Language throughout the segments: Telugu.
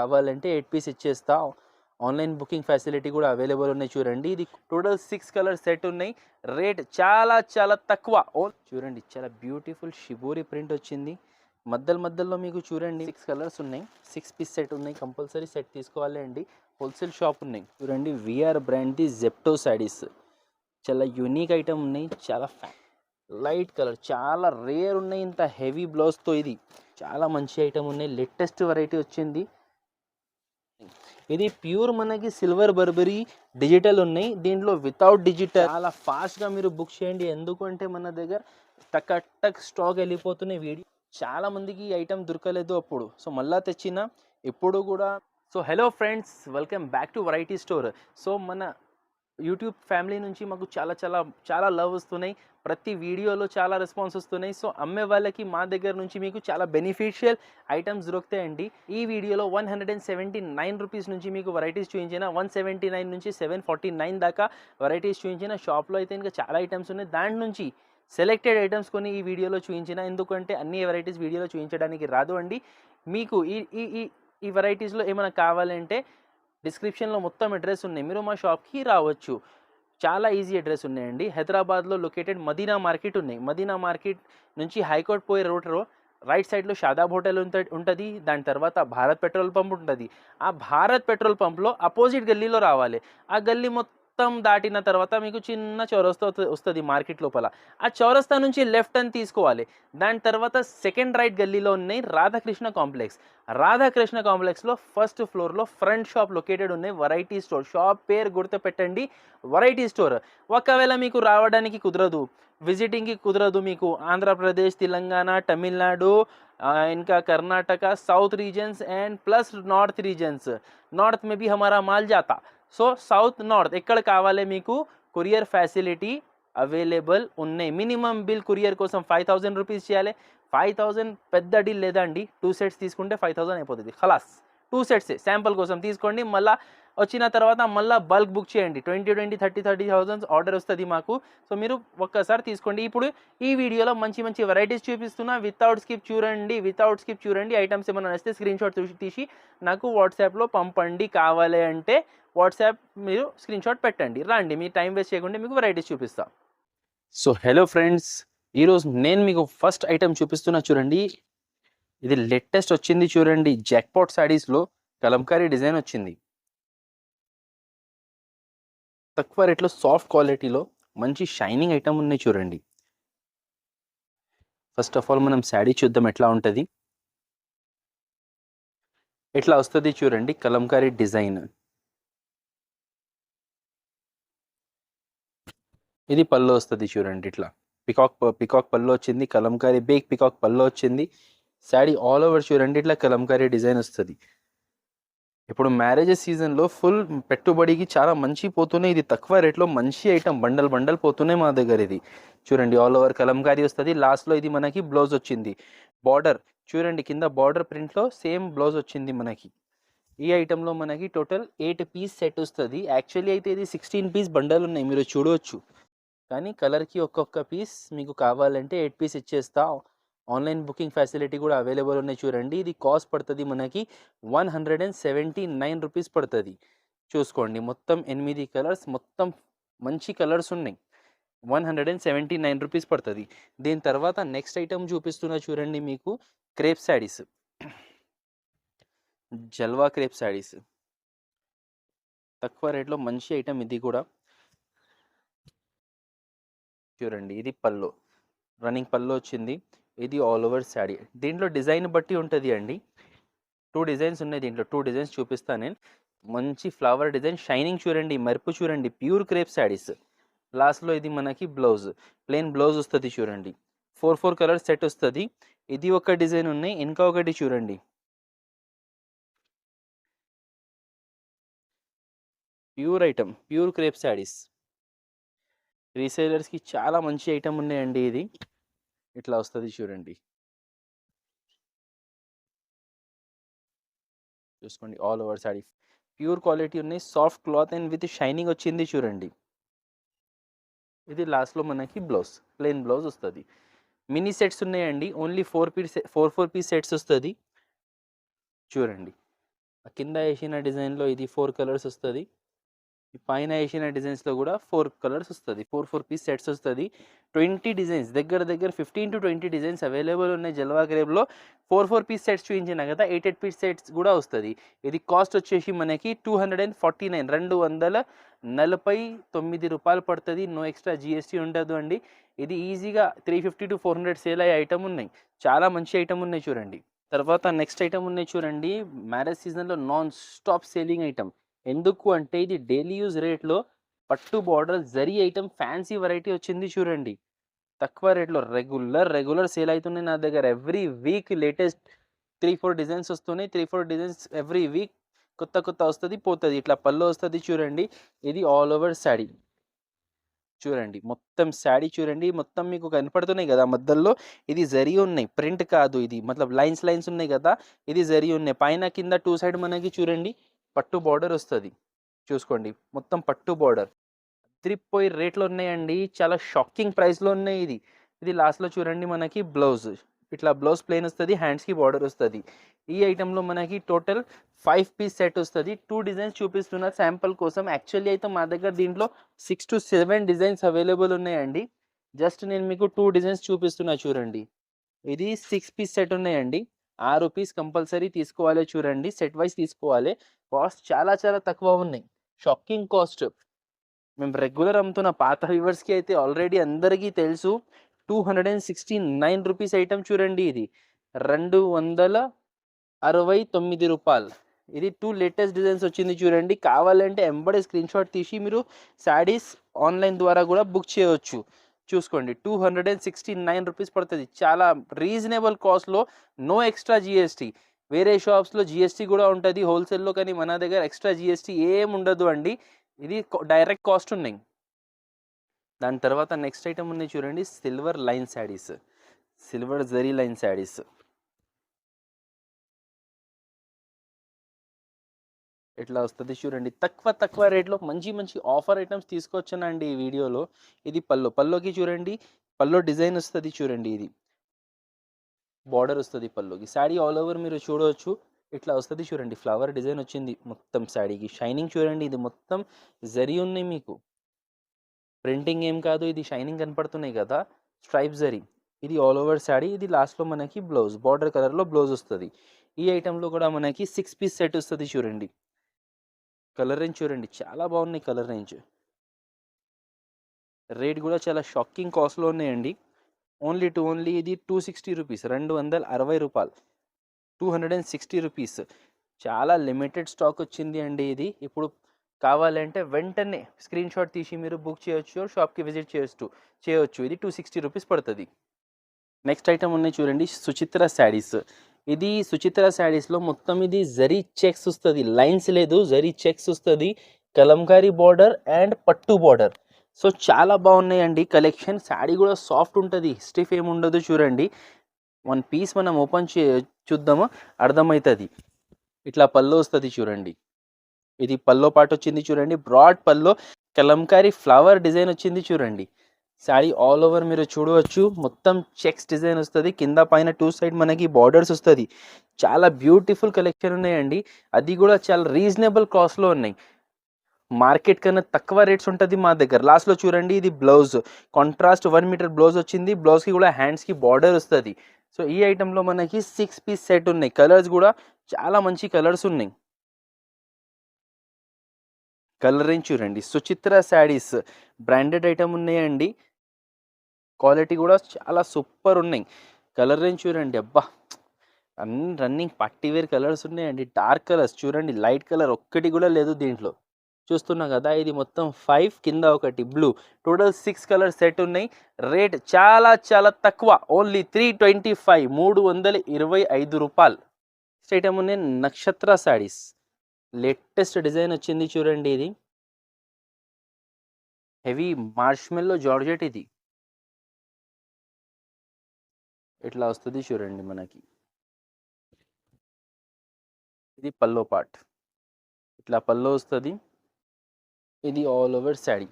కావాలంటే ఎయిట్ పీస్ ఇచ్చేస్తా. ఆన్లైన్ బుకింగ్ ఫెసిలిటీ కూడా అవైలబుల్ ఉన్నాయి చూడండి. ఇది టోటల్ సిక్స్ కలర్ సెట్ ఉన్నాయి. రేట్ చాలా చాలా తక్కువ. ఓ చూడండి చాలా బ్యూటిఫుల్ షిబోరి ప్రింట్ వచ్చింది. మధ్యలో మధ్యలో మీకు చూడండి. సిక్స్ కలర్స్ ఉన్నాయి. సిక్స్ పీస్ సెట్ ఉన్నాయి. కంపల్సరీ సెట్ తీసుకోవాలి అండి. హోల్సేల్ షాప్ ఉన్నాయి. చూడండి విఆర్ బ్రాండ్ది జెప్టో శారీస్. చాలా యూనిక్ ఐటమ్ ఉన్నాయి. చాలా ఫ్యా లైట్ కలర్ చాలా రేర్ ఉన్నాయి. ఇంత హెవీ బ్లౌజ్తో ఇది. చాలా మంచి ఐటమ్ ఉన్నాయి. లేటెస్ట్ వెరైటీ వచ్చింది. ఇది ప్యూర్ మనకి సిల్వర్ బర్బరీ డిజిటల్ ఉన్నాయి. దీంట్లో వితౌట్ డిజిటల్ చాలా ఫాస్ట్గా మీరు బుక్ చేయండి. ఎందుకంటే మన దగ్గర టక్ టక్ స్టాక్ వెళ్ళిపోతున్నాయి వీడియో. చాలా మందికి ఈ ఐటమ్ దొరకలేదు అప్పుడు. సో మళ్ళీ తెచ్చిన ఇప్పుడు కూడా. So hello friends welcome back to variety store so మన యూట్యూబ్ ఫ్యామిలీ నుంచి మాకు చాలా చాలా చాలా లవ్ వస్తున్నాయి. ప్రతి వీడియోలో చాలా రెస్పాన్స్ వస్తున్నాయి. సో అమ్మే వాళ్ళకి మా దగ్గర నుంచి మీకు చాలా బెనిఫిషియల్ ఐటమ్స్ దొరుకుతాయండి. ఈ వీడియోలో one hundred and seventy nine rupees నుంచి మీకు వెరైటీస్ చూపించిన వన్ సెవెంటీ నైన్ నుంచి సెవెన్ ఫార్టీ నైన్ దాకా వెరైటీస్ చూపించిన షాప్లో అయితే ఇంకా చాలా ఐటమ్స్ ఉన్నాయి. దాని నుంచి సెలెక్టెడ్ ఐటమ్స్ కొన్ని ఈ వీడియోలో చూపించిన ఎందుకంటే అన్ని వెరైటీస్ వీడియోలో చూపించడానికి రాదు అండి. మీకు ఈ ఈ ఈ ఈ వెరైటీస్లో ఏమైనా కావాలంటే డిస్క్రిప్షన్లో మొత్తం అడ్రస్ ఉన్నాయి. మీరు మా షాప్కి రావచ్చు. చాలా ఈజీ అడ్రస్ ఉన్నాయండి. హైదరాబాద్లో లొకేటెడ్ మదీనా మార్కెట్ ఉన్నాయి. మదీనా మార్కెట్ నుంచి హైకోర్ట్ పోయే రోడ్లో రైట్ సైడ్లో షాదాబ్ హోటల్ ఉంటుంది. దాని తర్వాత భారత్ పెట్రోల్ పంప్ ఉంటుంది. ఆ భారత్ పెట్రోల్ పంప్లో అపోజిట్ గల్లీలో రావాలి. ఆ గల్లీ మొత్తం మొత్తం దాటిన తర్వాత మీకు చిన్న చౌరస్తా వస్తుంది మార్కెట్ లోపల. ఆ చౌరస్తా నుంచి లెఫ్ట్ అని తీసుకోవాలి. దాని తర్వాత సెకండ్ రైట్ గల్లీలో ఉన్నాయి రాధాకృష్ణ కాంప్లెక్స్. రాధాకృష్ణ కాంప్లెక్స్లో ఫస్ట్ ఫ్లోర్లో ఫ్రంట్ షాప్ లొకేటెడ్ ఉన్నాయి. వెరైటీ స్టోర్ షాప్ పేరు గుర్తుపెట్టండి వెరైటీ స్టోర్ ఒకవేళ మీకు రావడానికి కుదరదు విజిటింగ్కి కుదరదు మీకు ఆంధ్రప్రదేశ్ తెలంగాణ తమిళనాడు ఇంకా Karnataka south regions and plus north regions north మే బీ హమారా మాల్ జాతా సో సౌత్ నార్త్ ఎక్కడ కావాలి మీకు? కొరియర్ ఫెసిలిటీ అవైలబుల్ ఉన్నాయి. మినిమం బిల్ కొరియర్ కోసం ఫైవ్ థౌజండ్ రూపీస్ చేయాలి. ఫైవ్ థౌజండ్ పెద్ద డీల్ లేదా అండి టూ సెట్స్ తీసుకుంటే ఫైవ్ థౌజండ్ అయిపోతుంది. ఖలాస్. టూ సెట్స్ శాంపుల్ కోసం తీసుకోండి. మళ్ళీ వచ్చిన తర్వాత మళ్ళీ బల్క్ బుక్ చేయండి. Twenty twenty thirty thirty thousands order వస్తుంది మాకు. సో మీరు ఒక్కసారి తీసుకోండి. ఇప్పుడు ఈ వీడియోలో మంచి మంచి వెరైటీస్ చూపిస్తున్నా. వితౌట్ స్కిప్ చూడండి. వితౌట్ స్కిప్ చూడండి. ఐటమ్స్ ఏమైనా నచ్చితే స్క్రీన్ షాట్ తీసి నాకు వాట్సాప్లో పంపండి. కావాలి అంటే వాట్సాప్ మీరు స్క్రీన్ షాట్ పెట్టండి. రండి. మీ టైం వేస్ట్ చేయకుండా మీకు వెరైటీస్ చూపిస్తాం. సో హలో ఫ్రెండ్స్ ఈరోజు నేను మీకు ఫస్ట్ ఐటెం చూపిస్తున్నా చూడండి. ఇది లేటెస్ట్ వచ్చింది చూడండి. జాక్పాట్ శారీస్లో కలంకారీ డిజైన్ వచ్చింది. తక్కువ రేట్లో సాఫ్ట్ క్వాలిటీలో మంచి షైనింగ్ ఐటమ్ ఉన్నాయి చూడండి. ఫస్ట్ ఆఫ్ ఆల్ మనం శారీ చూద్దాం ఎట్లా ఉంటుంది. ఎట్లా వస్తుంది చూడండి కలంకారీ డిజైన్. ఇది పళ్ళు వస్తుంది చూడండి ఇట్లా. పికాక్ పికాక్ పళ్ళు వచ్చింది. కలంకారీ బేక్ పికాక్ పళ్ళు వచ్చింది. శాడీ ఆల్ ఓవర్ చూడండి ఇట్లా కలంకారీ డిజైన్ వస్తుంది. ఇప్పుడు మ్యారేజ్ సీజన్లో ఫుల్ పెట్టుబడికి చాలా మంచి పోతున్నాయి ఇది తక్కువ రేట్లో మంచి ఐటమ్ బండల్ బండల్ పోతున్నాయి మా దగ్గర ఇది. చూడండి ఆల్ ఓవర్ కలంకారీ వస్తుంది. లాస్ట్లో ఇది మనకి బ్లౌజ్ వచ్చింది. బార్డర్ చూడండి కింద బార్డర్ ప్రింట్లో సేమ్ బ్లౌజ్ వచ్చింది మనకి. ఈ ఐటెంలో మనకి టోటల్ ఎయిట్ పీస్ సెట్ వస్తుంది. యాక్చువల్లీ అయితే ఇది సిక్స్టీన్ పీస్ బండల్ ఉన్నాయి మీరు చూడవచ్చు కానీ కలర్కి ఒక్కొక్క పీస్ మీకు కావాలంటే ఎయిట్ పీస్ ఇచ్చేస్తా. ఆన్లైన్ బుకింగ్ ఫెసిలిటీ కూడా అవైలబుల్ ఉన్నాయి చూడండి. ఇది కాస్ట్ పడుతుంది మనకి one hundred and seventy nine rupees పడుతుంది. చూసుకోండి. మొత్తం ఎనిమిది కలర్స్ మొత్తం మంచి కలర్స్ ఉన్నాయి. One hundred and seventy nine rupees పడుతుంది. దీని తర్వాత నెక్స్ట్ ఐటమ్ చూపిస్తున్నా చూడండి మీకు. క్రేప్ శారీస్. జల్వా క్రేప్ శారీస్. తక్కువ రేట్లో మంచి ఐటమ్ ఇది కూడా. చూడండి. ఇది పల్లో రన్నింగ్ పల్లో వచ్చింది. ఇది ఆల్ ఓవర్ శారీ. దీంట్లో డిజైన్ బట్టి ఉంటుంది అండి. టూ డిజైన్స్ ఉన్నాయి దీంట్లో. టూ డిజైన్స్ చూపిస్తాను నేను. మంచి ఫ్లవర్ డిజైన్ షైనింగ్ చూడండి మెరుపు చూడండి ప్యూర్ క్రేప్ శారీస్ లాస్ట్లో ఇది మనకి బ్లౌజ్ ప్లెయిన్ బ్లౌజ్ వస్తుంది చూడండి. ఫోర్ ఫోర్ కలర్ సెట్ వస్తుంది. ఇది ఒక డిజైన్ ఉన్నాయి. ఇంకా ఒకటి చూడండి. Pure item pure crepe saris రీసేలర్స్కి చాలా మంచి ఐటమ్ ఉన్నాయండి ఇది. ఇట్లా వస్తుంది చూడండి. చూసుకోండి all over sari pure quality ఉన్నాయి. Soft cloth and with shining వచ్చింది చూడండి. ఇది లాస్ట్లో మనకి బ్లౌజ్ ప్లెయిన్ బ్లౌజ్ వస్తుంది. మినీ సెట్స్ ఉన్నాయండి. Only four piece four four piece sets వస్తుంది. చూడండి. కింద వేసిన డిజైన్లో ఇది ఫోర్ కలర్స్ వస్తుంది. పైన వేసిన డిజైన్స్లో కూడా ఫోర్ కలర్స్ వస్తుంది. ఫోర్ ఫోర్ పీస్ సెట్స్ వస్తుంది. ట్వంటీ డిజైన్స్ దగ్గర దగ్గర fifteen to twenty designs available ఉన్నాయి. జల్వా గ్రేబ్లో ఫోర్ ఫోర్ పీస్ సెట్స్ చూపించిన కదా ఎయిట్ ఎయిట్ పీస్ సెట్స్ కూడా వస్తుంది. ఇది కాస్ట్ వచ్చేసి మనకి two hundred and forty nine రెండు వందల నలభై తొమ్మిది రూపాయలు పడుతుంది. నో ఎక్స్ట్రా జిఎస్టీ ఉండదు అండి. ఇది ఈజీగా three fifty to four hundred sale అయ్యే ఐటమ్ ఉన్నాయి. చాలా మంచి ఐటమ్ ఉన్నాయి చూడండి. తర్వాత నెక్స్ట్ ఐటమ్ ఉన్నాయి చూడండి. మ్యారేజ్ సీజన్లో నాన్ స్టాప్ సేలింగ్ ఐటమ్ ఎందుకు అంటే ఇది డైలీ యూజ్ రేట్లో పట్టు border zari item fancy variety వచ్చింది చూడండి. తక్కువ రేట్లో రెగ్యులర్ రెగ్యులర్ సేల్ అవుతున్నాయి నా దగ్గర. Every week latest three four designs వస్తున్నాయి. Three four designs every week కొత్త కొత్త వస్తుంది పోతుంది. ఇట్లా పళ్ళు వస్తుంది చూడండి. ఇది ఆల్ ఓవర్ శాడీ చూడండి. మొత్తం శాడీ చూడండి. మొత్తం మీకు కనపడుతున్నాయి కదా మధ్యలో. ఇది జరి ఉన్నాయి. ప్రింట్ కాదు ఇది. మతలబ్ లైన్స్ లైన్స్ ఉన్నాయి కదా. ఇది జరి ఉన్నాయి. పైన కింద టూ సైడ్ మనకి చూడండి. పట్టు బార్డర్ వస్తుంది. చూసుకోండి. మొత్తం పట్టు బార్డర్. తిరిగిపోయి రేట్లు ఉన్నాయండి. చాలా షాకింగ్ ప్రైస్లో ఉన్నాయి ఇది. ఇది లాస్ట్లో చూడండి మనకి బ్లౌజ్. ఇట్లా బ్లౌజ్ ప్లెయిన్ వస్తుంది హ్యాండ్స్కి బార్డర్ వస్తుంది. ఈ ఐటెంలో మనకి టోటల్ ఫైవ్ పీస్ సెట్ వస్తుంది. టూ డిజైన్స్ చూపిస్తున్న శాంపుల్ కోసం. యాక్చువల్లీ అయితే మా దగ్గర దీంట్లో six to seven designs available ఉన్నాయండి. జస్ట్ నేను మీకు టూ డిజైన్స్ చూపిస్తున్నా చూడండి. ఇది సిక్స్ పీస్ సెట్ ఉన్నాయండి. ఆరు పీస్ కంపల్సరీ తీసుకోవాలి చూడండి. సెట్ వైజ్ తీసుకోవాలి. కాస్ట్ చాలా చాలా తక్కువ ఉన్నాయి. Shocking cost. మేము రెగ్యులర్ అమ్ముతున్న పాత వ్యూవర్స్కి అయితే ఆల్రెడీ అందరికీ తెలుసు. Two hundred and sixty nine rupees item చూడండి ఇది. రెండు వందల అరవై తొమ్మిది రూపాయలు. ఇది టూ లేటెస్ట్ డిజైన్స్ వచ్చింది చూడండి. కావాలంటే ఎంబడే స్క్రీన్ షాట్ తీసి మీరు శారీస్ ఆన్లైన్ ద్వారా కూడా బుక్ చేయవచ్చు చూసుకోండి. Two hundred and sixty nine rupees పడుతుంది చాలా రీజనబుల్ కాస్ట్లో నో ఎక్స్ట్రా జిఎస్టీ వేరే షాప్స్లో జిఎస్టీ కూడా ఉంటుంది. హోల్సేల్లో కానీ మన దగ్గర ఎక్స్ట్రా జిఎస్టీ ఏం ఉండదు అండి. ఇది డైరెక్ట్ కాస్ట్ ఉన్నాయి. దాని తర్వాత నెక్స్ట్ ఐటమ్ ఉన్నాయి చూడండి silver line saris. Silver zari line saris. ఇట్లా వస్తుంది చూడండి. తక్కువ తక్కువ రేట్లో మంచి మంచి ఆఫర్ ఐటమ్స్ తీసుకొచ్చానండి ఈ వీడియోలో. ఇది పల్లో పల్లోకి చూడండి. పల్లో డిజైన్ వస్తుంది చూడండి ఇది. బార్డర్ వస్తుంది పల్లోకి శాడీ ఆల్ ఓవర్ మీరు చూడవచ్చు. ఇట్లా వస్తుంది చూడండి. ఫ్లవర్ డిజైన్ వచ్చింది. మొత్తం శాడీకి షైనింగ్ చూడండి. ఇది మొత్తం జరీ ఉన్నాయి మీకు. ప్రింటింగ్ ఏం కాదు. ఇది షైనింగ్ కనపడుతున్నాయి కదా. స్ట్రైప్ జరీ. ఇది ఆల్ ఓవర్ శాడీ ఇది లాస్ట్లో మనకి బ్లౌజ్. బార్డర్ కలర్లో బ్లౌజ్ వస్తుంది. ఈ ఐటెంలో కూడా మనకి సిక్స్ పీస్ సెట్ వస్తుంది చూడండి. కలర్ రేంజ్ చూడండి. చాలా బాగున్నాయి కలర్ రేంజ్. రేట్ కూడా చాలా షాకింగ్ కాస్ట్లో ఉన్నాయండి. ఓన్లీ టు ఓన్లీ ఇది టూ సిక్స్టీ రూపీస్ రెండు వందల అరవై రూపాయలు. Two hundred and sixty rupees. చాలా లిమిటెడ్ స్టాక్ వచ్చింది అండి ఇది. ఇప్పుడు కావాలంటే వెంటనే స్క్రీన్ షాట్ తీసి మీరు బుక్ చేయొచ్చు షాప్కి విజిట్ చేయొచ్చు చేయొచ్చు. ఇది టూ సిక్స్టీ రూపీస్ పడుతుంది. నెక్స్ట్ ఐటమ్ ఉన్నాయి చూడండి సుచిత్ర శారీస్. ఇది సుచిత్ర శారీస్లో మొత్తం ఇది జరీ చెక్స్ వస్తుంది. లైన్స్ లేదు జరీ చెక్స్ వస్తుంది. కలంకారీ బార్డర్ అండ్ పట్టు బార్డర్. సో చాలా బాగున్నాయండి. కలెక్షన్ శారీ కూడా సాఫ్ట్ ఉంటుంది. స్టిఫ్ ఏమి ఉండదు చూడండి. వన్ పీస్ మనం ఓపెన్ చే చూద్దాము. అర్థమవుతుంది ఇట్లా పళ్ళు వస్తుంది చూడండి. ఇది పల్లో పాటు వచ్చింది చూడండి. Broad pallu Kalamkari flower design వచ్చింది చూడండి. శారీ ఆల్ ఓవర్ మీరు చూడవచ్చు. మొత్తం చెక్స్ డిజైన్ వస్తుంది. కింద పైన టూ సైడ్ మనకి బార్డర్స్ వస్తుంది. చాలా బ్యూటిఫుల్ కలెక్షన్ ఉన్నాయండి. అది కూడా చాలా రీజనబుల్ కాస్ట్లో ఉన్నాయి. మార్కెట్ కన్నా తక్కువ రేట్స్ ఉంటుంది మా దగ్గర. లాస్ట్లో చూడండి ఇది blouse. Contrast one metre blouse వచ్చింది. బ్లౌజ్కి కూడా హ్యాండ్స్కి బార్డర్ వస్తుంది. సో ఈ ఐటెంలో మనకి సిక్స్ పీస్ సెట్ ఉన్నాయి. కలర్స్ కూడా చాలా మంచి కలర్స్ ఉన్నాయి. కలర్ చూడండి. సుచిత్ర శారీస్ బ్రాండెడ్ ఐటమ్ ఉన్నాయండి. క్వాలిటీ కూడా చాలా సూపర్ ఉన్నాయి. కలర్ చూడండి. అబ్బా! అన్ని రన్నింగ్ పట్టి వేర్ కలర్స్ ఉన్నాయండి. డార్క్ కలర్స్ చూడండి. లైట్ కలర్ ఒక్కటి కూడా లేదు దీంట్లో. చూస్తున్నాం కదా ఇది మొత్తం ఫైవ్ కింద ఒకటి blue total six colour set ఉన్నాయి. రేట్ చాలా చాలా తక్కువ. ఓన్లీ త్రీ ట్వంటీ ఫైవ్ మూడు వందల ఇరవై ఐదు రూపాయలు. నెక్స్ట్ ఐటమ్ ఉన్నాయి నక్షత్ర శారీస్ లేటెస్ట్ డిజైన్ వచ్చింది చూడండి ఇది. హెవీ మార్ష్మెల్లో జార్జెట్ ఇది. ఇట్లా వస్తుంది చూడండి మనకి. ఇది పల్లో పార్ట్ ఇట్లా పల్లో వస్తుంది. ఇది all over sari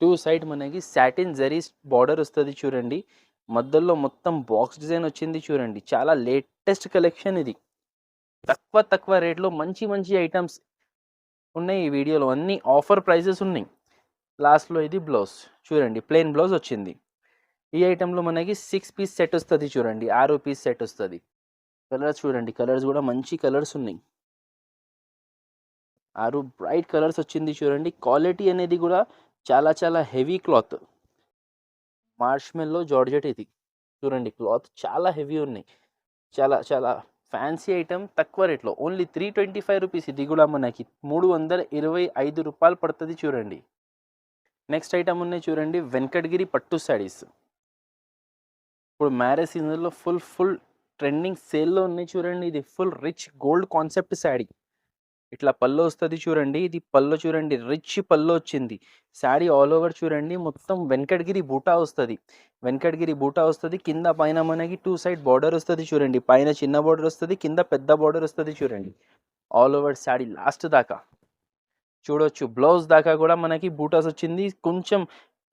two side మనకి సాటిన్ జరీస్ బార్డర్ వస్తుంది చూడండి. మధ్యలో మొత్తం బాక్స్ డిజైన్ వచ్చింది చూడండి. చాలా లేటెస్ట్ కలెక్షన్ ఇది. తక్కువ తక్కువ రేట్లో మంచి మంచి ఐటమ్స్ ఉన్నాయి ఈ వీడియోలో అన్ని ఆఫర్ ప్రైజెస్ ఉన్నాయి. లాస్ట్లో ఇది బ్లౌజ్ చూడండి ప్లెయిన్ బ్లౌజ్ వచ్చింది. ఈ ఐటెంలో మనకి సిక్స్ పీస్ సెట్ వస్తుంది చూడండి. ఆరు పీస్ సెట్ వస్తుంది. కలర్స్ చూడండి కలర్స్ కూడా మంచి కలర్స్ ఉన్నాయి. ఆరు బ్రైట్ కలర్స్ వచ్చింది చూడండి. క్వాలిటీ అనేది కూడా చాలా చాలా హెవీ క్లాత్. మార్ష్మెల్లో జార్జెట్ ఇది. చూడండి క్లాత్ చాలా హెవీ ఉన్నాయి. చాలా చాలా ఫ్యాన్సీ ఐటమ్ తక్కువ రేట్లో. Only three twenty five rupees ఇది కూడా మనకి. మూడు వందల ఇరవై ఐదు రూపాయలు పడుతుంది చూడండి. నెక్స్ట్ ఐటమ్ ఉన్నాయి చూడండి. వెంకటగిరి పట్టు శారీస్. ఇప్పుడు మ్యారేజ్ సీజన్లో ఫుల్ ఫుల్ ట్రెండింగ్ సేల్లో ఉన్నాయి చూడండి. ఇది full rich gold concept sari. ఇట్లా పళ్ళు వస్తుంది చూడండి ఇది పళ్ళు చూడండి రిచ్ పళ్ళు వచ్చింది. శారీ ఆల్ ఓవర్ చూడండి మొత్తం వెంకటగిరి బూటా వస్తుంది. వెంకటగిరి బూటా వస్తుంది కింద పైన మనకి టూ సైడ్ బార్డర్ వస్తుంది చూడండి. పైన చిన్న బార్డర్ వస్తుంది కింద పెద్ద బార్డర్ వస్తుంది చూడండి. ఆల్ ఓవర్ శారీ లాస్ట్ దాకా. చూడొచ్చు బ్లౌజ్ దాకా కూడా మనకి బూటాస్ వచ్చింది. కొంచెం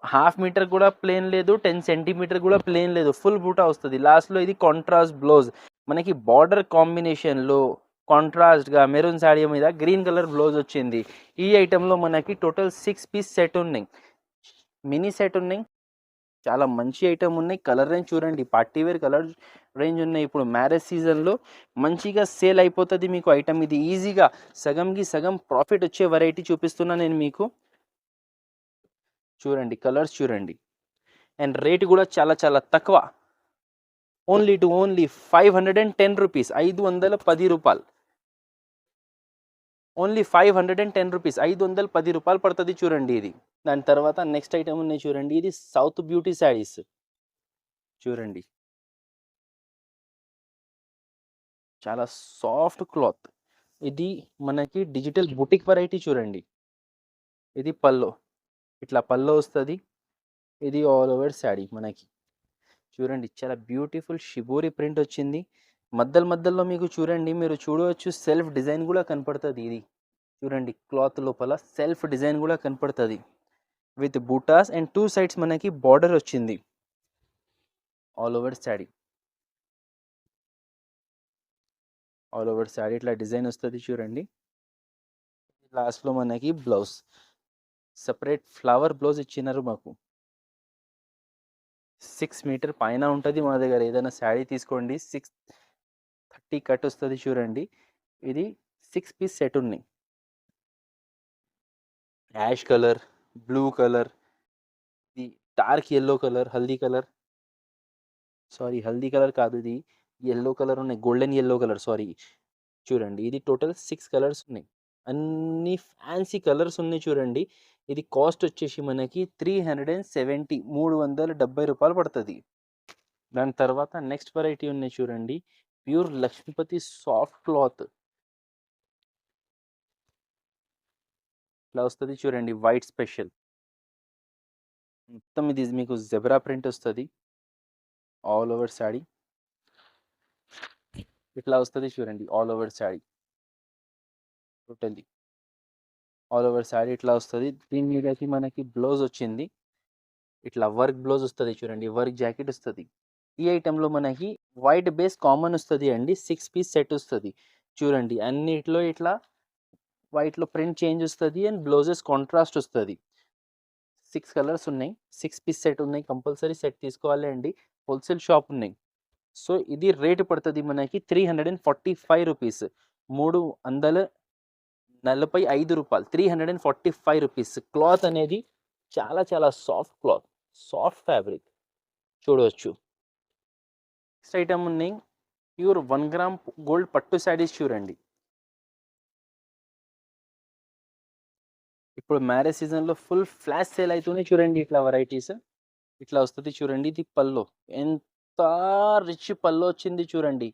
హాఫ్ మీటర్ కూడా ప్లేన్ లేదు టెన్ సెంటీమీటర్ కూడా ప్లేన్ లేదు ఫుల్ బూటా వస్తుంది. లాస్ట్లో ఇది కాంట్రాస్ట్ బ్లౌజ్. మనకి బార్డర్ కాంబినేషన్లో కాంట్రాస్ట్గా మెరూన్ శారీ మీద గ్రీన్ కలర్ బ్లౌజ్ వచ్చింది. ఈ ఐటెంలో మనకి టోటల్ సిక్స్ పీస్ సెట్ ఉన్నాయి. మినీ సెట్ ఉన్నాయి. చాలా మంచి ఐటమ్ ఉన్నాయి. కలర్ రేంజ్ చూడండి. పార్టీ వేర్ కలర్ రేంజ్ ఉన్నాయి. ఇప్పుడు మ్యారేజ్ సీజన్లో మంచిగా సేల్ అయిపోతుంది మీకు ఐటమ్ ఇది ఈజీగా సగంకి సగం ప్రాఫిట్ వచ్చే వెరైటీ చూపిస్తున్నా నేను మీకు. చూడండి. కలర్స్ చూడండి. అండ్ రేట్ కూడా చాలా చాలా తక్కువ. Only to only five hundred and ten rupees. ఐదు వందల పది రూపాయలు. Only five hundred and ten rupees ఐదు వందల పది రూపాయలు పడుతుంది చూడండి ఇది. దాని తర్వాత నెక్స్ట్ ఐటమ్ ఉన్నాయి చూడండి ఇది సౌత్ బ్యూటీ శారీస్. చూడండి. చాలా సాఫ్ట్ క్లాత్. ఇది మనకి డిజిటల్ బుటిక్ వెరైటీ చూడండి. ఇది పల్లో ఇట్లా పల్లో వస్తుంది. ఇది ఆల్ ఓవర్ శారీ మనకి. చూడండి చాలా బ్యూటిఫుల్ షిబోరి ప్రింట్ వచ్చింది. మధ్యలో మధ్యలో మీకు చూడండి మీరు చూడవచ్చు సెల్ఫ్ డిజైన్ కూడా కనపడుతుంది ఇది. చూడండి క్లాత్ లోపల సెల్ఫ్ డిజైన్ కూడా కనపడుతుంది. With butas and two sides మనకి బార్డర్ వచ్చింది. All over sari. All over sari ఇట్లా డిజైన్ వస్తుంది చూడండి. లాస్ట్లో మనకి బ్లౌజ్. సపరేట్ ఫ్లవర్ బ్లౌజ్ ఇచ్చినారు మాకు. సిక్స్ మీటర్ పైన ఉంటుంది మా దగ్గర. ఏదైనా శారీ తీసుకోండి. సిక్స్ థర్టీ కట్ వస్తుంది చూడండి. ఇది సిక్స్ పీస్ సెట్ ఉన్నాయి. యాష్ కలర్ బ్లూ కలర్ ఇది dark yellow colour haldi colour sorry haldi colour కాదు ఇది. ఎల్లో కలర్ ఉన్నాయి గోల్డెన్ ఎల్లో కలర్ సారీ చూడండి ఇది టోటల్ సిక్స్ కలర్స్ ఉన్నాయి. అన్ని ఫ్యాన్సీ కలర్స్ ఉన్నాయి చూడండి. ఇది కాస్ట్ వచ్చేసి మనకి త్రీ హండ్రెడ్ అండ్ సెవెంటీ మూడు వందల డెబ్బై రూపాయలు పడుతుంది. దాని తర్వాత నెక్స్ట్ వెరైటీ ఉన్నాయి చూడండి. ప్యూర్ లక్ష్మీపతి సాఫ్ట్ క్లాత్ ఇట్లా వస్తుంది చూడండి వైట్ స్పెషల్ మొత్తం ఇది మీకు జెబ్రా ప్రింట్ వస్తుంది. All over sari. ఇట్లా వస్తుంది చూడండి all over sari. Totally all over sari ఇట్లా వస్తుంది. దీని మీదకి మనకి బ్లౌజ్ వచ్చింది. ఇట్లా వర్క్ బ్లౌజ్ వస్తుంది చూడండి వర్క్ జాకెట్ వస్తుంది. ఈ ఐటెంలో మనకి వైట్ బేస్ కామన్ వస్తుంది అండి. సిక్స్ పీస్ సెట్ వస్తుంది. చూడండి అన్నిట్లో ఇట్లా వైట్లో ప్రింట్ చేంజ్ వస్తుంది అండ్ బ్లౌజెస్ కాంట్రాస్ట్ వస్తుంది. సిక్స్ కలర్స్ ఉన్నాయి. సిక్స్ పీస్ సెట్ ఉన్నాయి. కంపల్సరీ సెట్ తీసుకోవాలి అండి. హోల్సేల్ షాప్ ఉన్నాయి. సో ఇది రేట్ పడుతుంది మనకి three hundred and forty five rupees. మూడు వందల నలభై ఐదు రూపాయలు. Three hundred and forty five rupees. Cloth అనేది చాలా చాలా సాఫ్ట్ క్లాత్. Soft fabric. చూడవచ్చు. నెక్స్ట్ ఐటమ్ ఉంది. ప్యూర్ వన్ గ్రామ్ గోల్డ్ పట్టు శారీస్ చూడండి ఇప్పుడు మ్యారేజ్ సీజన్లో ఫుల్ ఫ్లాష్ సేల్ అవుతున్నాయి చూడండి ఇట్లా వెరైటీస్ ఇట్లా వస్తుంది చూడండి ఇది పల్లో ఎంత రిచ్ పల్లో వచ్చింది చూడండి.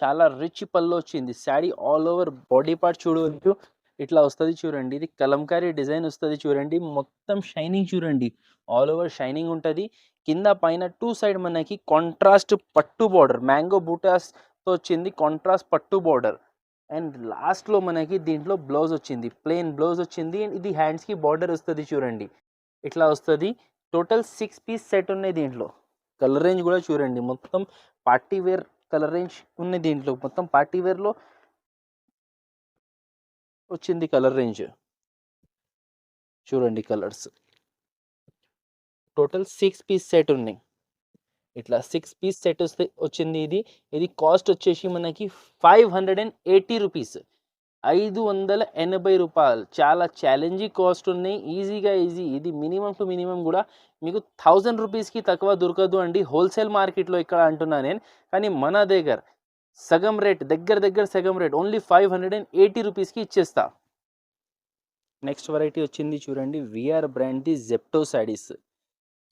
చాలా రిచ్ పల్లో వచ్చింది. Sari all over body part చూడవచ్చు ఇట్లా వస్తుంది చూడండి. ఇది కలంకారీ డిజైన్ వస్తుంది చూడండి. మొత్తం షైనింగ్ చూడండి. ఆల్ ఓవర్ షైనింగ్ ఉంటుంది. కింద పైన టూ సైడ్ మనకి కాంట్రాస్ట్ పట్టు బార్డర్ మ్యాంగో బూటాస్తో వచ్చింది కాంట్రాస్ట్ పట్టు బార్డర్ అండ్ లాస్ట్లో మనకి దీంట్లో బ్లౌజ్ వచ్చింది ప్లెయిన్ బ్లౌజ్ వచ్చింది. అండ్ ఇది హ్యాండ్స్కి బార్డర్ వస్తుంది చూడండి. ఇట్లా వస్తుంది? టోటల్ సిక్స్ పీస్ సెట్ ఉన్నాయి దీంట్లో. కలర్ రేంజ్ కూడా చూడండి. మొత్తం పార్టీ వేర్ కలర్ రేంజ్ ఉన్నాయి దీంట్లో. మొత్తం పార్టీ వేర్లో వచ్చింది కలర్ రేంజ్ చూడండి colours total six piece set ఉన్నాయి. ఇట్లా సిక్స్ పీస్ సెట్ వస్తే వచ్చింది ఇది. ఇది కాస్ట్ వచ్చేసి మనకి five hundred and eighty rupees. ఐదు వందల ఎనభై రూపాయలు. చాలా ఛాలెంజింగ్ కాస్ట్ ఉన్నాయి. ఈజీగా ఈజీ ఇది మినిమం టు మినిమం కూడా మీకు థౌజండ్ రూపీస్కి తక్కువ దొరకదు అండి. హోల్సేల్ మార్కెట్లో ఇక్కడ అంటున్నా నేను. కానీ మన దగ్గర సగం రేట్ దగ్గర దగ్గర సగం rate only five hundred and eighty రూపీస్కి ఇచ్చేస్తా. నెక్స్ట్ వెరైటీ వచ్చింది చూడండి. విఆర్ బ్రాండ్ది జెప్టో శాడీస్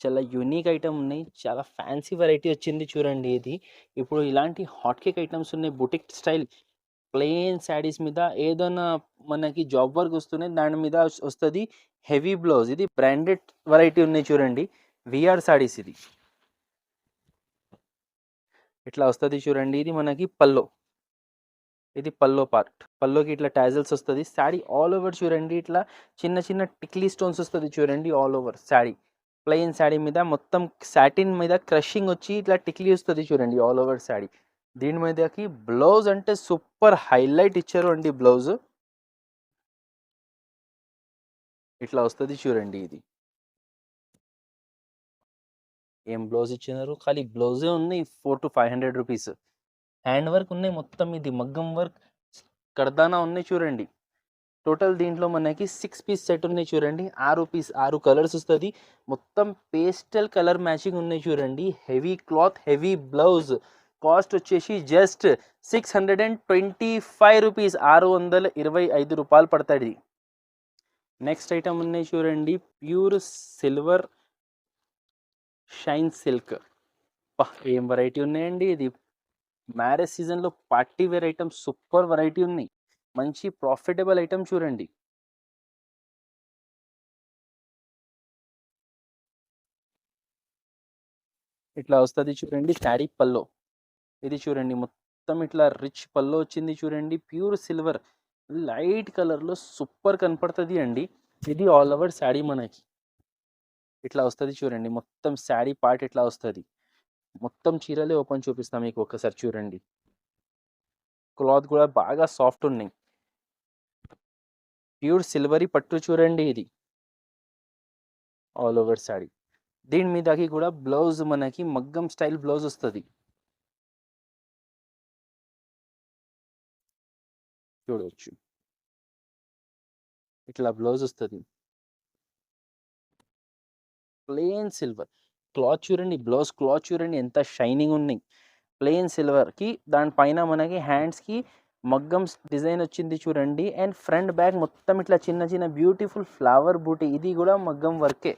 చాలా యూనిక్ ఐటమ్ ఉన్నాయి. చాలా ఫ్యాన్సీ వెరైటీ వచ్చింది చూడండి ఇది. ఇప్పుడు ఇలాంటి హాట్ కేక్ ఐటమ్స్ ఉన్నాయి. బుటిక్ స్టైల్ ప్లెయిన్ శారీస్ మీద ఏదైనా మనకి జాబ్ వర్క్ వస్తున్నాయి దాని మీద వస్తుంది. హెవీ బ్లౌజ్ ఇది బ్రాండెడ్ వెరైటీ ఉన్నాయి చూడండి. విఆర్ శారీస్ ఇది. ఇట్లా వస్తుంది చూడండి. ఇది మనకి పల్లో. ఇది పల్లో పార్ట్ పల్లోకి ఇట్లా టాజల్స్ వస్తుంది. శారీ ఆల్ ఓవర్ చూడండి. ఇట్లా చిన్న చిన్న టిక్లీ స్టోన్స్ వస్తుంది చూడండి. All over sari plain sari మీద మొత్తం సాటిన్ మీద క్రషింగ్ వచ్చి ఇట్లా టిక్లీ వస్తుంది చూడండి ఆల్ ఓవర్ శారీ. దీని మీదకి బ్లౌజ్ అంటే సూపర్ హైలైట్ ఇచ్చారు అండి బ్లౌజ్. ఇట్లా వస్తుంది చూడండి ఇది. ఏం బ్లౌజ్ ఇచ్చినారు? ఖాళీ బ్లౌజే ఉన్నాయి four to five hundred rupees hand work ఉన్నాయి మొత్తం ఇది మగ్గం వర్క్ కడదానా ఉన్నాయి చూడండి. టోటల్ దీంట్లో మనకి సిక్స్ పీస్ సెట్ ఉన్నాయి చూడండి. ఆరు పీస్ ఆరు కలర్స్ వస్తుంది. మొత్తం పేస్టల్ కలర్ మ్యాచింగ్ ఉన్నాయి చూడండి. Heavy cloth heavy blouse cost వచ్చేసి just six hundred and twenty five rupees ఆరు వందల ఇరవై ఐదు రూపాయలు పడుతుంది నెక్స్ట్ ఐటమ్ ఉన్నాయి చూడండి. ప్యూర్ సిల్వర్ షైన్ సిల్క్ ఏం వెరైటీ ఉన్నాయండి ఇది? మ్యారేజ్ సీజన్లో party wear item super variety ఉన్నాయి. మంచి ప్రాఫిటబుల్ ఐటమ్ చూడండి. ఇట్లా వస్తుంది చూడండి శారీ పల్లో. ఇది చూడండి మొత్తం ఇట్లా రిచ్ పల్లో వచ్చింది చూడండి ప్యూర్ సిల్వర్ లైట్ కలర్లో సూపర్ కనపడుతుంది అండి. ఇది ఆల్ ఓవర్ శారీ మనకి. ఇట్లా వస్తుంది చూడండి మొత్తం శారీ పార్ట్ ఇట్లా వస్తుంది. మొత్తం చీరలే ఓపెన్ చూపిస్తాం మీకు ఒక్కసారి చూడండి. క్లాత్ కూడా బాగా సాఫ్ట్ ఉన్నాయి. ప్యూర్ సిల్వరీ పట్టు చూడండి ఇది. ఆల్ ఓవర్ శారీ దీని మీదకి కూడా బ్లౌజ్ మనకి మగ్గం స్టైల్ బ్లౌజ్ వస్తుంది. చూడవచ్చు ఇట్లా బ్లౌజ్ వస్తుంది. ప్లెయిన్ సిల్వర్ క్లాత్ చూడండి బ్లౌజ్ క్లాత్ చూడండి ఎంత షైనింగ్ ఉన్నాయి. ప్లెయిన్ సిల్వర్కి దానిపైన మనకి హ్యాండ్స్కి మగ్గం డిజైన్ వచ్చింది చూడండి. అండ్ ఫ్రంట్ బ్యాక్ మొత్తం ఇట్లా చిన్న చిన్న బ్యూటిఫుల్ ఫ్లవర్ బూటీ ఇది కూడా మగ్గం వర్కే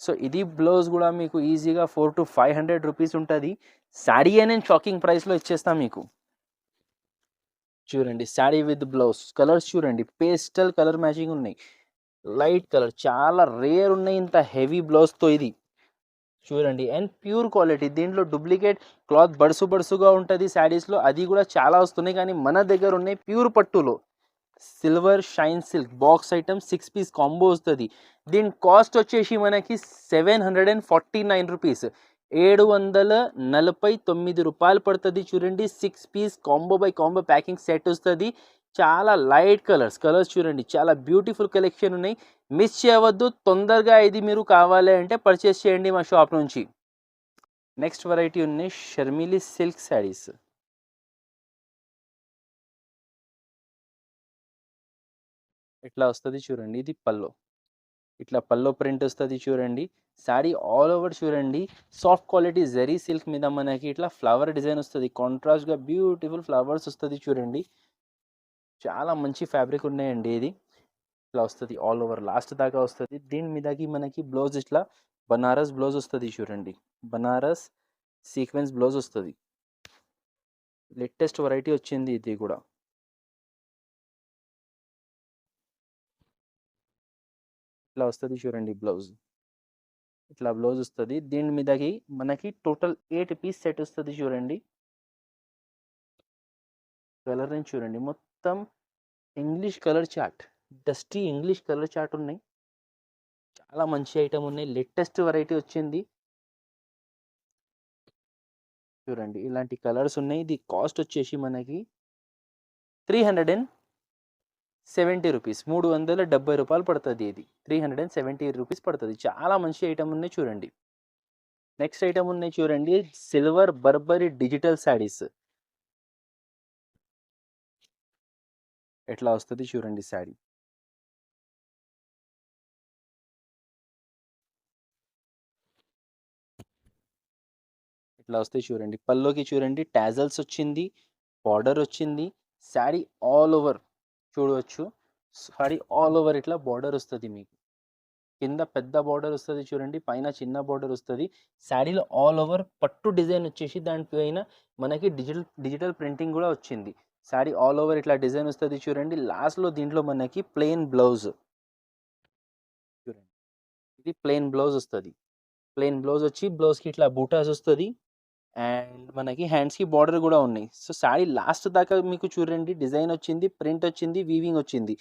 సో ఇది బ్లౌజ్ కూడా మీకు ఈజీగా four to five hundred rupees ఉంటుంది. శాడీ నేను షాకింగ్ ప్రైస్లో ఇచ్చేస్తాం మీకు. చూడండి శారీ విత్ బ్లౌజ్ కలర్స్ చూడండి పేస్టల్ కలర్ మ్యాచింగ్ ఉన్నాయి. లైట్ కలర్ చాలా రేర్ ఉన్నాయి ఇంత హెవీ బ్లౌజ్తో ఇది. చూడండి. అండ్ ప్యూర్ క్వాలిటీ దీంట్లో డూప్లికేట్ క్లాత్ బడుసు బడుసుగా ఉంటుంది. శారీస్లో అది కూడా చాలా వస్తున్నాయి. కానీ మన దగ్గర ఉన్నాయి ప్యూర్ పట్టులో. Silver shine silk box item six piece combo వస్తుంది. దీని కాస్ట్ వచ్చేసి మనకి seven hundred and forty nine rupees ఏడు వందల నలభై తొమ్మిది రూపాయలు పడుతుంది. చూడండి six piece combo by combo packing set వస్తుంది. చాలా లైట్ కలర్స్ కలర్స్ చూడండి. చాలా బ్యూటిఫుల్ కలెక్షన్ ఉన్నాయి. మిస్ చేయవద్దు. తొందరగా ఇది మీరు కావాలి అంటే పర్చేస్ చేయండి మా షాప్ నుంచి. నెక్స్ట్ వెరైటీ ఉన్నాయి. షర్మిలి సిల్క్ శారీస్. ఇట్లా వస్తుంది చూడండి. ఇది పల్లో. ఇట్లా పల్లో ప్రింట్ వస్తుంది చూడండి. శారీ ఆల్ ఓవర్ చూడండి. సాఫ్ట్ క్వాలిటీ జెరీ సిల్క్ మీద మనకి ఇట్లా ఫ్లవర్ డిజైన్ వస్తుంది. కాంట్రాస్ట్గా బ్యూటిఫుల్ ఫ్లవర్స్ వస్తుంది చూడండి. చాలా మంచి ఫ్యాబ్రిక్ ఉన్నాయండి ఇది. ఇట్లా వస్తుంది ఆల్ ఓవర్ లాస్ట్ దాకా వస్తుంది. దీని మీదకి మనకి బ్లౌజ్ ఇట్లా బనారస్ బ్లౌజ్ వస్తుంది చూడండి. బనారస్ సీక్వెన్స్ బ్లౌజ్ వస్తుంది. లేటెస్ట్ వెరైటీ వచ్చింది ఇది కూడా. ఇట్లా వస్తుంది చూడండి బ్లౌజ్. ఇట్లా బ్లౌజ్ వస్తుంది. దీని మీదకి మనకి టోటల్ ఎయిట్ పీస్ సెట్ వస్తుంది చూడండి. కలర్ చూడండి మొత్తం మొత్తం English colour chart dusty English colour chart ఉన్నాయి. చాలా మంచి ఐటమ్ ఉన్నాయి. లేటెస్ట్ వెరైటీ వచ్చింది. చూడండి ఇలాంటి కలర్స్ ఉన్నాయి. ఇది కాస్ట్ వచ్చేసి మనకి three hundred and seventy rupees. మూడు వందల డెబ్బై రూపాయలు పడుతుంది ఇది. Three hundred and seventy rupees పడుతుంది. చాలా మంచి ఐటమ్ ఉన్నాయి చూడండి. నెక్స్ట్ ఐటమ్ ఉన్నాయి చూడండి. Silver Burberry digital saris. ఎట్లా వస్తుంది చూడండి శారీ. ఇట్లా వస్తే చూడండి. పల్లోకి చూడండి. టాజల్స్ వచ్చింది. బార్డర్ వచ్చింది. శారీ ఆల్ ఓవర్ చూడవచ్చు శారీ ఆల్ ఓవర్ ఇట్లా బార్డర్ వస్తుంది మీకు. కింద పెద్ద బార్డర్ వస్తుంది చూడండి. పైన చిన్న బార్డర్ వస్తుంది. శారీలో ఆల్ ఓవర్ పట్టు డిజైన్ వచ్చేసి దానిపైన మనకి డిజిటల్ డిజిటల్ ప్రింటింగ్ కూడా వచ్చింది. శారీ ఆల్ ఓవర్ ఇట్లా డిజైన్ వస్తుంది చూడండి. లాస్ట్లో దీంట్లో మనకి ప్లెయిన్ బ్లౌజ్ చూడండి. ఇది ప్లెయిన్ బ్లౌజ్ వస్తుంది. ప్లెయిన్ బ్లౌజ్ వచ్చి బ్లౌజ్కి ఇట్లా బూటాస్ వస్తుంది. అండ్ మనకి హ్యాండ్స్కి బార్డర్ కూడా ఉన్నాయి. సో శారీ లాస్ట్ దాకా మీకు చూడండి. డిజైన్ వచ్చింది ప్రింట్ వచ్చింది వీవింగ్ వచ్చింది.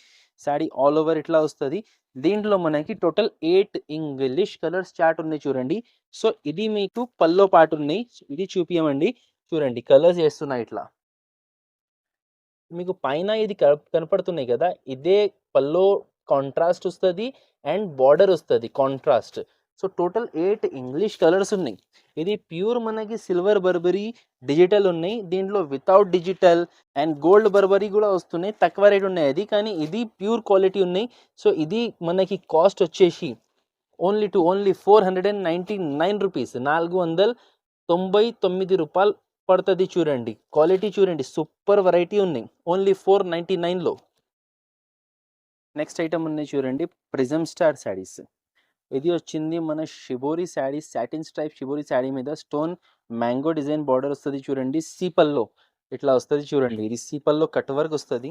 శారీ ఆల్ ఓవర్ ఇట్లా వస్తుంది. దీంట్లో మనకి total eight English colours chart ఉన్నాయి చూడండి. సో ఇది మీకు పల్లో పాటు ఉన్నాయి. ఇది చూపించమండి చూడండి కలర్స్ వేస్తున్నాయి ఇట్లా. మీకు పైన ఇది కనపడుతున్నాయి కదా ఇదే పల్లో కాంట్రాస్ట్ వస్తుంది అండ్ బార్డర్ వస్తుంది contrast so total eight English colours ఉన్నాయి. ఇది ప్యూర్ మనకి సిల్వర్ బర్బరీ డిజిటల్ ఉన్నాయి. దీంట్లో without digital and gold Burberry కూడా వస్తున్నాయి. తక్కువ రేట్ ఉన్నాయి అది కానీ ఇది ప్యూర్ క్వాలిటీ ఉన్నాయి. సో ఇది మనకి కాస్ట్ వచ్చేసి only to only four hundred and ninety nine rupees నాలుగు వందల తొంభై తొమ్మిది రూపాయలు పడుతుంది చూడండి. క్వాలిటీ చూడండి. సూపర్ వెరైటీ ఉన్నాయి ఓన్లీ ఫోర్ నైంటీ నైన్లో నెక్స్ట్ ఐటమ్ ఉన్నాయి చూడండి. ప్రిజమ్ స్టార్ శారీస్ ఇది వచ్చింది మన shibori sari satin stripe shibori sari మీద. స్టోన్ మ్యాంగో డిజైన్ బార్డర్ వస్తుంది చూడండి. సీపల్లో ఇట్లా వస్తుంది చూడండి. ఇది సీపల్లో కట్ వర్క్ వస్తుంది.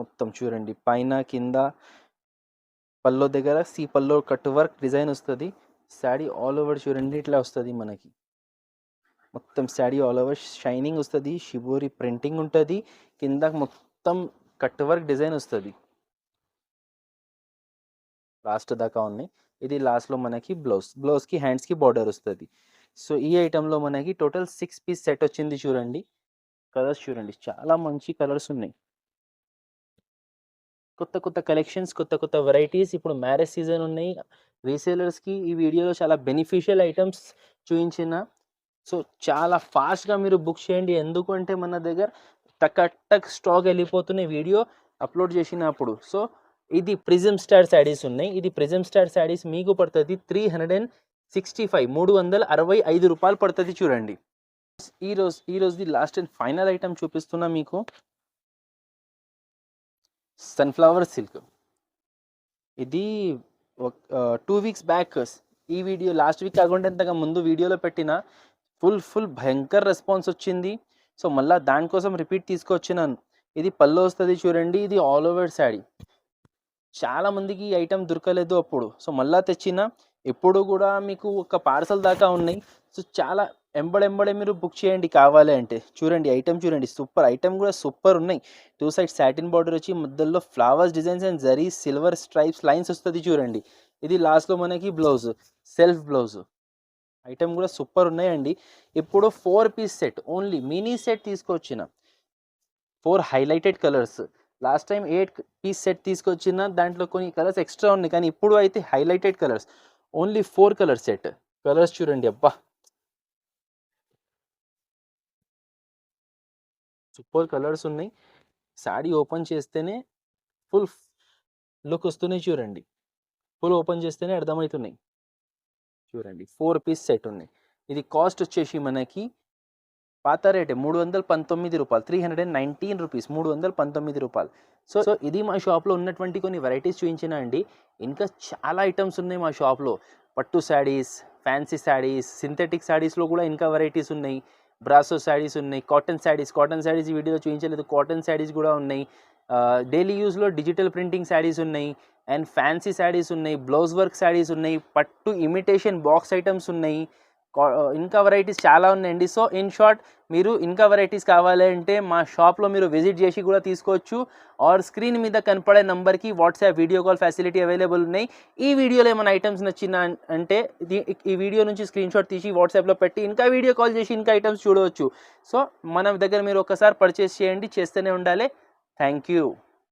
మొత్తం చూడండి. పైన కింద పల్లో దగ్గర సీపల్లో కట్ వర్క్ డిజైన్ వస్తుంది. శారీ ఆల్ ఓవర్ చూడండి. ఇట్లా వస్తుంది మనకి. మొత్తం శాడీ ఆల్ ఓవర్ షైనింగ్ వస్తుంది షిబోరి ప్రింటింగ్ ఉంటుంది కింద మొత్తం కట్ వర్క్ డిజైన్ వస్తుంది. లాస్ట్ దాకా ఉన్నాయి. ఇది లాస్ట్లో మనకి బ్లౌజ్ బ్లౌజ్కి హ్యాండ్స్కి బార్డర్ వస్తుంది. సో ఈ ఐటెంలో మనకి టోటల్ సిక్స్ పీస్ సెట్ వచ్చింది చూడండి. కలర్స్ చూడండి. చాలా మంచి కలర్స్ ఉన్నాయి. కొత్త కొత్త కలెక్షన్స్ కొత్త కొత్త వెరైటీస్ ఇప్పుడు మ్యారేజ్ సీజన్ ఉన్నాయి. రీసేలర్స్కి ఈ వీడియోలో చాలా బెనిఫిషియల్ ఐటమ్స్ చూపించిన సో చాలా ఫాస్ట్గా మీరు బుక్ చేయండి. ఎందుకంటే మన దగ్గర టక్ టక్ స్టాక్ వెళ్ళిపోతున్నాయి వీడియో అప్లోడ్ చేసినప్పుడు. సో ఇది ప్రిజమ్ స్టార్ శారీస్ ఉన్నాయి. ఇది ప్రిజమ్ స్టార్ శారీస్ మీకు పడుతుంది three hundred and sixty five మూడు వందల అరవై ఐదు రూపాయలు పడుతుంది చూడండి. ఈ రోజు ఈ లాస్ట్ అండ్ ఫైనల్ ఐటమ్ చూపిస్తున్నా మీకు. Sunflower silk. ఇది టూ వీక్స్ బ్యాక్ ఈ వీడియో లాస్ట్ వీక్ కాకుండా ఇంతగా ముందు వీడియోలో పెట్టిన ఫుల్ ఫుల్ భయంకర రెస్పాన్స్ వచ్చింది. సో మళ్ళీ దానికోసం రిపీట్ తీసుకొచ్చినాను. ఇది పళ్ళు వస్తుంది చూడండి ఇది ఆల్ ఓవర్ శారీ చాలామందికి ఈ ఐటెం దొరకలేదు అప్పుడు. సో మళ్ళీ తెచ్చిన ఎప్పుడు కూడా మీకు ఒక పార్సల్ దాకా ఉన్నాయి. సో చాలా ఎంబడెంబడే మీరు బుక్ చేయండి కావాలి అంటే. చూడండి ఐటెం చూడండి సూపర్. ఐటెం కూడా సూపర్ ఉన్నాయి. టూ సైడ్ సాటిన్ బార్డర్ వచ్చి మధ్యలో flowers designs and zari silver stripes lines వస్తుంది చూడండి. ఇది లాస్ట్లో మనకి బ్లౌజ్ సెల్ఫ్ బ్లౌజ్. ఐటెం కూడా సూపర్ ఉన్నాయండి. ఇప్పుడు four piece set only mini set తీసుకొచ్చిన. Four highlighted colours. Last time eight piece set తీసుకొచ్చిన దాంట్లో కొన్ని కలర్స్ ఎక్స్ట్రా ఉన్నాయి. కానీ ఇప్పుడు అయితే highlighted colours. Only four colour set. Colours చూడండి అబ్బా! సూపర్ కలర్స్ ఉన్నాయి. శాడీ ఓపెన్ చేస్తేనే ఫుల్ లుక్ వస్తున్నాయి చూడండి. ఫుల్ ఓపెన్ చేస్తేనే అర్థమవుతున్నాయి. చూడండి ఫోర్ పీస్ సెట్ ఉన్నాయి. ఇది కాస్ట్ వచ్చేసి మనకి పాత రేటే మూడు వందల పంతొమ్మిది రూపాయలు three hundred and nineteen rupees మూడు వందల పంతొమ్మిది రూపాయలు. సో సో ఇది మా షాప్లో ఉన్నటువంటి కొన్ని వెరైటీస్ చూపించిన అండి ఇంకా చాలా ఐటమ్స్ ఉన్నాయి మా షాప్లో. పట్టు శారీస్ ఫ్యాన్సీ శారీస్ సింథెటిక్ శారీస్లో కూడా ఇంకా వెరైటీస్ ఉన్నాయి. బ్రాసో శారీస్ ఉన్నాయి కాటన్ శారీస్ కాటన్ శారీస్ ఈ వీడియోలో చూపించలేదు. కాటన్ శారీస్ కూడా ఉన్నాయి. డైలీ యూస్లో డిజిటల్ ప్రింటింగ్ శారీస్ ఉన్నాయి అండ్ ఫ్యాన్సీ శారీస్ ఉన్నాయి బ్లౌజ్ వర్క్ శారీస్ ఉన్నాయి పట్టు ఇమిటేషన్ బాక్స్ ఐటమ్స్ ఉన్నాయి కా- ఇంకా వెరైటీస్ చాలా ఉన్నాయండి. సో ఇన్ షార్ట్ మీరు ఇంకా వెరైటీస్ కావాలంటే మా షాప్లో మీరు విజిట్ చేసి కూడా తీసుకోవచ్చు ఆర్ స్క్రీన్ మీద కనపడే నంబర్కి WhatsApp video call facility available ఉన్నాయి. ఈ వీడియోలో ఏమైనా ఐటమ్స్ నచ్చిన అంటే ఈ వీడియో నుంచి స్క్రీన్ షాట్ తీసి వాట్సాప్లో పెట్టి ఇంకా వీడియో కాల్ చేసి ఇంకా ఐటమ్స్ చూడవచ్చు. సో మన దగ్గర మీరు ఒకసారి పర్చేస్ చేయండి చేస్తూనే ఉండాలి. Thank you.